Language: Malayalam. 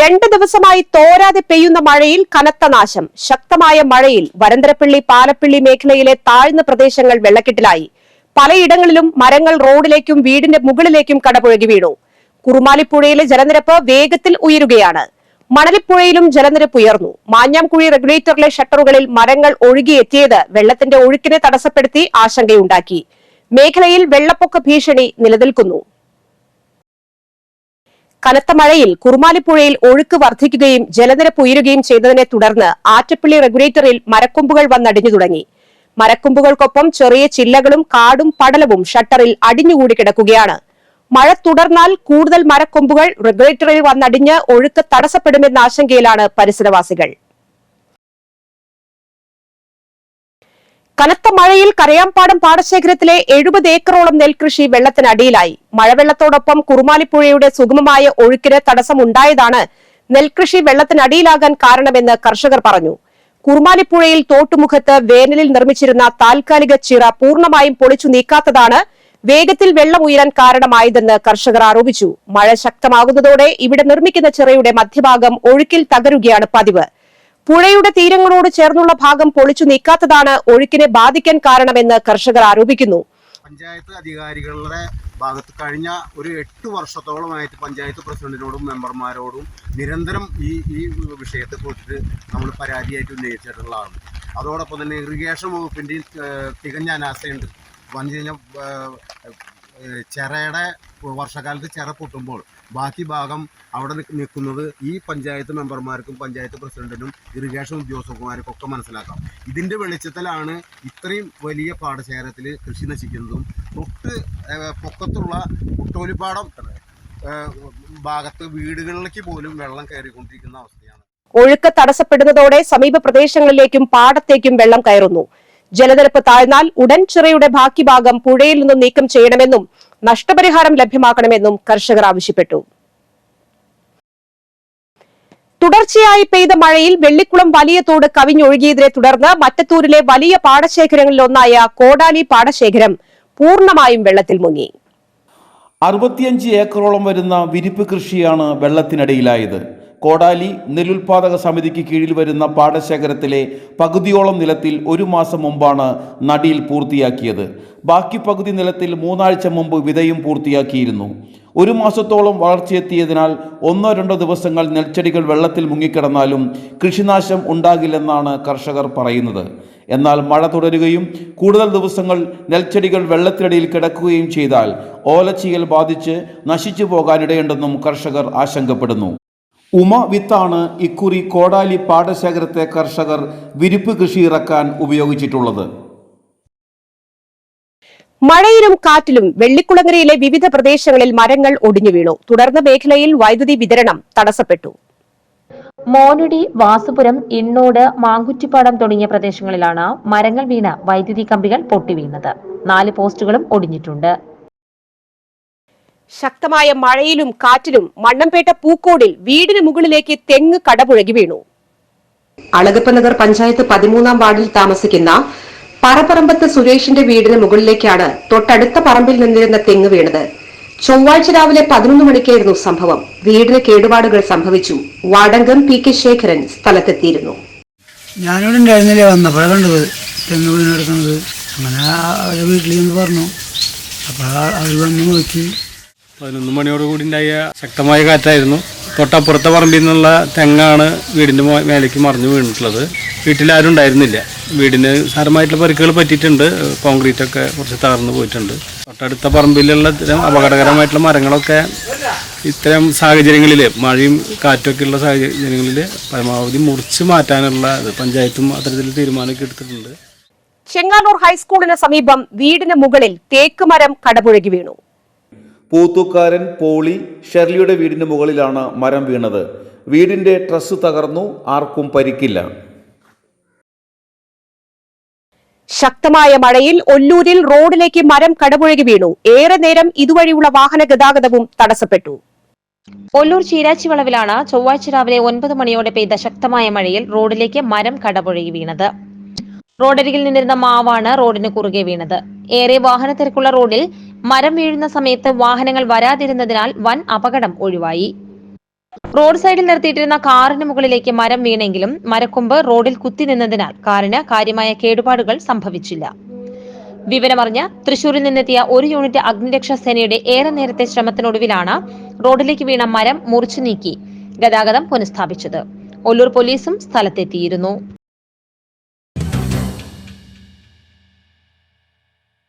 രണ്ട് ദിവസമായി തോരാതെ പെയ്യുന്ന മഴയിൽ കനത്ത നാശം. ശക്തമായ മഴയിൽ വരന്തരപ്പള്ളി പാലപ്പള്ളി മേഖലയിലെ താഴ്ന്ന പ്രദേശങ്ങൾ വെള്ളക്കെട്ടിലായി. പലയിടങ്ങളിലും മരങ്ങൾ റോഡിലേക്കും വീടിന്റെ മുകളിലേക്കും കടപുഴകി വീണു. കുറുമാലിപ്പുഴയിലെ ജലനിരപ്പ് വേഗത്തിൽ ഉയരുകയാണ്. മണലിപ്പുഴയിലും ജലനിരപ്പ് ഉയർന്നു. മാഞ്ഞാംകുഴി റെഗുലേറ്ററിലെ ഷട്ടറുകളിൽ മരങ്ങൾ ഒഴുകിയെത്തിയത് വെള്ളത്തിന്റെ ഒഴുക്കിനെ തടസ്സപ്പെടുത്തി ആശങ്കയുണ്ടാക്കി. മേഖലയിൽ വെള്ളപ്പൊക്ക ഭീഷണി നിലനിൽക്കുന്നു. കനത്ത മഴയിൽ കുറുമാലിപ്പുഴയിൽ ഒഴുക്ക് വർദ്ധിക്കുകയും ജലനിരപ്പ് ഉയരുകയും ചെയ്തതിനെ തുടർന്ന് ആറ്റപ്പള്ളി റെഗുലേറ്ററിൽ മരക്കൊമ്പുകൾ വന്നടിഞ്ഞു തുടങ്ങി. മരക്കൊമ്പുകൾക്കൊപ്പം ചെറിയ ചില്ലകളും കാടും പടലവും ഷട്ടറിൽ അടിഞ്ഞുകൂടി കിടക്കുകയാണ്. മഴ തുടർന്നാൽ കൂടുതൽ മരക്കൊമ്പുകൾ റെഗുലേറ്ററിൽ വന്നടിഞ്ഞ് ഒഴുക്ക് തടസ്സപ്പെടുമെന്ന ആശങ്കയിലാണ് പരിസരവാസികൾ. കനത്ത മഴയിൽ കരയാമ്പാടം പാടശേഖരത്തിലെ എഴുപത് ഏക്കറോളം നെൽകൃഷി വെള്ളത്തിനടിയിലായി. മഴവെള്ളത്തോടൊപ്പം കുറുമാലിപ്പുഴയുടെ സുഗമമായ ഒഴുക്കിന് തടസ്സമുണ്ടായതാണ് നെൽകൃഷി വെള്ളത്തിനടിയിലാകാൻ കാരണമെന്ന് കർഷകർ പറഞ്ഞു. കുറുമാലിപ്പുഴയിൽ തോട്ടുമുഖത്ത് വേനലിൽ നിർമ്മിച്ചിരുന്ന താൽക്കാലിക ചിറ പൂർണമായും പൊളിച്ചു നീക്കാത്തതാണ് വേഗത്തിൽ വെള്ളം ഉയരാൻ കാരണമായതെന്ന് കർഷകർ ആരോപിച്ചു. മഴ ശക്തമാകുന്നതോടെ ഇവിടെ നിർമ്മിക്കുന്ന ചിറയുടെ മധ്യഭാഗം ഒഴുക്കിൽ തകരുകയാണ് പതിവ്. പുഴയുടെ തീരങ്ങളോട് ചേർന്നുള്ള ഭാഗം പൊളിച്ചു നീക്കാത്തതാണ് ഒഴുക്കിനെ ബാധിക്കാൻ കാരണമെന്ന് കർഷകർ ആരോപിക്കുന്നു. പഞ്ചായത്ത് അധികാരികളുടെ ഭാഗത്ത് കഴിഞ്ഞ ഒരു എട്ട് വർഷത്തോളമായിട്ട് പഞ്ചായത്ത് പ്രസിഡന്റിനോടും മെമ്പർമാരോടും നിരന്തരം ഈ ഈ വിഷയത്തെ കുറിച്ചിട്ട് നമ്മൾ പരാതിയായിട്ട് ഉന്നയിച്ചിട്ടുള്ളതാണ്. അതോടൊപ്പം തന്നെ ഇറിഗേഷൻ വകുപ്പിന്റെയും തികഞ്ഞ അനാസയുണ്ട് വന്നു കഴിഞ്ഞാൽ ചിറയുടെ വർഷകാലത്ത് ചിറ പൊട്ടുമ്പോൾ ബാക്കി ഭാഗം അവിടെ നിൽക്കുന്നത് ഈ പഞ്ചായത്ത് മെമ്പർമാർക്കും പഞ്ചായത്ത് പ്രസിഡന്റിനും ഇറിഗേഷൻ ഉദ്യോഗസ്ഥന്മാർക്കും ഒക്കെ മനസ്സിലാക്കാം. ഇതിന്റെ വെളിച്ചത്തിലാണ് ഇത്രയും വലിയ പാടശേഖരത്തിൽ കൃഷി നശിക്കുന്നതും തൊട്ട് പൊക്കത്തുള്ള കുട്ടോലിപ്പാടം ഭാഗത്ത് വീടുകളിലേക്ക് പോലും വെള്ളം കയറിക്കൊണ്ടിരിക്കുന്ന അവസ്ഥയാണ്. ഒഴുക്ക് തടസ്സപ്പെടുന്നതോടെ സമീപ പ്രദേശങ്ങളിലേക്കും പാടത്തേക്കും വെള്ളം കയറുന്നു. ജലനിരപ്പ് താഴ്ന്നാൽ ഉടൻ ചിറയുടെ ബാക്കി ഭാഗം പുഴയിൽ നിന്നും നീക്കം ചെയ്യണമെന്നും നഷ്ടപരിഹാരം ലഭ്യമാക്കണമെന്നും കർഷകർ ആവശ്യപ്പെട്ടു. തുടർച്ചയായി പെയ്ത മഴയിൽ വെള്ളിക്കുളം വലിയ തോട് കവിഞ്ഞൊഴുകിയതിനെ തുടർന്ന് മറ്റത്തൂരിലെ വലിയ പാടശേഖരങ്ങളിലൊന്നായ കോടാലി പാടശേഖരം പൂർണമായും വെള്ളത്തിൽ മുങ്ങി. അറുപത്തിയഞ്ച് ഏക്കറോളം വരുന്ന വിരിപ്പ് കൃഷിയാണ് വെള്ളത്തിനടിയിലായത്. കോടാലി നെല്ലുൽപാദക സമിതിക്ക് കീഴിൽ വരുന്ന പാടശേഖരത്തിലെ പകുതിയോളം നിലത്തിൽ ഒരു മാസം മുമ്പാണ് നടിയിൽ പൂർത്തിയാക്കിയത്. ബാക്കി പകുതി നിലത്തിൽ മൂന്നാഴ്ച മുമ്പ് വിതയും പൂർത്തിയാക്കിയിരുന്നു. ഒരു മാസത്തോളം വളർച്ചയെത്തിയതിനാൽ ഒന്നോ രണ്ടോ ദിവസങ്ങൾ നെൽച്ചെടികൾ വെള്ളത്തിൽ മുങ്ങിക്കിടന്നാലും കൃഷിനാശം ഉണ്ടാകില്ലെന്നാണ് കർഷകർ പറയുന്നത്. എന്നാൽ മഴ തുടരുകയും കൂടുതൽ ദിവസങ്ങൾ നെൽച്ചെടികൾ വെള്ളത്തിനടിയിൽ കിടക്കുകയും ചെയ്താൽ ഓലച്ചീയൽ ബാധിച്ച് നശിച്ചു പോകാനിടയുണ്ടെന്നും കർഷകർ ആശങ്കപ്പെടുന്നു. ഉമ വിത്താണ് ഇക്കുറി കോടാലി പാടശേഖരത്തെ കർഷകർ വിരിപ്പ് കൃഷി ഇറക്കാൻ ഉപയോഗിച്ചിട്ടുള്ളത്. മഴയിലും കാറ്റിലും വെള്ളിക്കുളങ്ങരയിലെ വിവിധ പ്രദേശങ്ങളിൽ മരങ്ങൾ ഒടിഞ്ഞു വീണു. തുടർന്ന് മേഖലയിൽ വൈദ്യുതി വിതരണം തടസ്സപ്പെട്ടു. മോനടി വാസുപുരം ഇണ്ണോട് മാങ്കുറ്റിപ്പാടം തുടങ്ങിയ പ്രദേശങ്ങളിലാണ് മരങ്ങൾ വീണ വൈദ്യുതി കമ്പികൾ പൊട്ടിവീണത് നാല് പോസ്റ്റുകളും ഒടിഞ്ഞിട്ടുണ്ട്. ശക്തമായ മഴയിലും കാറ്റിലും മണ്ണംപേട്ട പൂക്കോടിൽ വീടിന് മുകളിലേക്ക് തെങ്ങ് കടപുഴകി വീണു. അളകപ്പ നഗർ പഞ്ചായത്ത് പതിമൂന്നാം വാർഡിൽ താമസിക്കുന്ന പറപ്പറമ്പത്ത് സുരേഷിന്റെ വീടിന് മുകളിലേക്കാണ് തൊട്ടടുത്ത പറമ്പിൽ നിന്നിരുന്ന തെങ്ങ് വീണത്. ചൊവ്വാഴ്ച രാവിലെ പതിനൊന്ന് മണിക്കായിരുന്നു സംഭവം. വീടിന് കേടുപാടുകൾ സംഭവിച്ചു. വാടങ്കം പി കെ ശേഖരൻ സ്ഥലത്തെത്തിയിരുന്നു. ഞാനിവിടെ ഉണ്ടായിരുന്നില്ല? വന്നപ്പോഴാണ് കണ്ടത്. തെങ്ങ് വീണെടുക്കുന്നത് അങ്ങനെ അവരെ വീട്ടിൽ നിന്ന് പറഞ്ഞു. അപ്പോൾ അവർ വന്ന് നോക്കി. പതിനൊന്ന് മണിയോടുകൂടി ഉണ്ടായ ശക്തമായ കാറ്റായിരുന്നു. തൊട്ടപ്പുറത്തെ പറമ്പിൽ നിന്നുള്ള തെങ്ങാണ് വീടിന്റെ മേലേക്ക് മറിഞ്ഞു വീണിട്ടുള്ളത്. വീട്ടിലാരും ഉണ്ടായിരുന്നില്ല. വീടിന് സാരമായിട്ടുള്ള പരിക്കുകൾ പറ്റിയിട്ടുണ്ട്. കോൺക്രീറ്റ് ഒക്കെ കുറച്ച് തകർന്നു പോയിട്ടുണ്ട്. തൊട്ടടുത്ത പറമ്പിലുള്ള ഇത്തരം അപകടകരമായിട്ടുള്ള മരങ്ങളൊക്കെ ഇത്തരം സാഹചര്യങ്ങളിൽ മഴയും കാറ്റൊക്കെ ഉള്ള സാഹചര്യങ്ങളിൽ പരമാവധി മുറിച്ച് മാറ്റാനുള്ള പഞ്ചായത്തും അത്തരത്തിൽ തീരുമാനമൊക്കെ എടുത്തിട്ടുണ്ട്. ചെങ്ങാനൂർ ഹൈസ്കൂളിന് സമീപം വീടിന് മുകളിൽ തേക്ക് മരം കടപുഴകി വീണു. പൂത്തൂക്കാരൻ പോളി ഷെർലിയുടെ വീടിന് മുകളിലാണ് മരം വീണത്. വീടിന്റെ ട്രസ് തകർന്നു ആർക്കും പരിക്കില്ല. ശക്തമായ മഴയിൽ ഒല്ലൂരിൽ റോഡിലേക്ക് മരം കടപുഴകി വീണു. ഏറെ നേരം ഇതുവഴിയുള്ള വാഹന ഗതാഗതവും തടസ്സപ്പെട്ടു. ഒല്ലൂർ ചീരാച്ചി വളവിലാണ് ചൊവ്വാഴ്ച രാവിലെ ഒൻപത് മണിയോടെ പെയ്ത ശക്തമായ മഴയിൽ റോഡിലേക്ക് മരം കടപുഴകി വീണത്. റോഡരികിൽ നിന്നിരുന്ന മാവാണ് റോഡിന് കുറുകെ വീണത്. ഏറെ വാഹനത്തിരക്കുള്ള റോഡിൽ മരം വീഴുന്ന സമയത്ത് വാഹനങ്ങൾ വരാതിരുന്നതിനാൽ വൻ അപകടം ഒഴിവായി. റോഡ് സൈഡിൽ നിർത്തിയിട്ടിരുന്ന കാറിന് മുകളിലേക്ക് മരം വീണെങ്കിലും മരക്കൊമ്പ് റോഡിൽ കുത്തി നിന്നതിനാൽ കാറിന് കാര്യമായ കേടുപാടുകൾ സംഭവിച്ചില്ല. വിവരമറിഞ്ഞ് തൃശൂരിൽ നിന്നെത്തിയ ഒരു യൂണിറ്റ് അഗ്നിരക്ഷാ സേനയുടെ ഏറെ നേരത്തെ ശ്രമത്തിനൊടുവിലാണ് റോഡിലേക്ക് വീണ മരം മുറിച്ചു നീക്കി ഗതാഗതം പുനഃസ്ഥാപിച്ചത്. ഒല്ലൂർ പോലീസും സ്ഥലത്തെത്തിയിരുന്നു.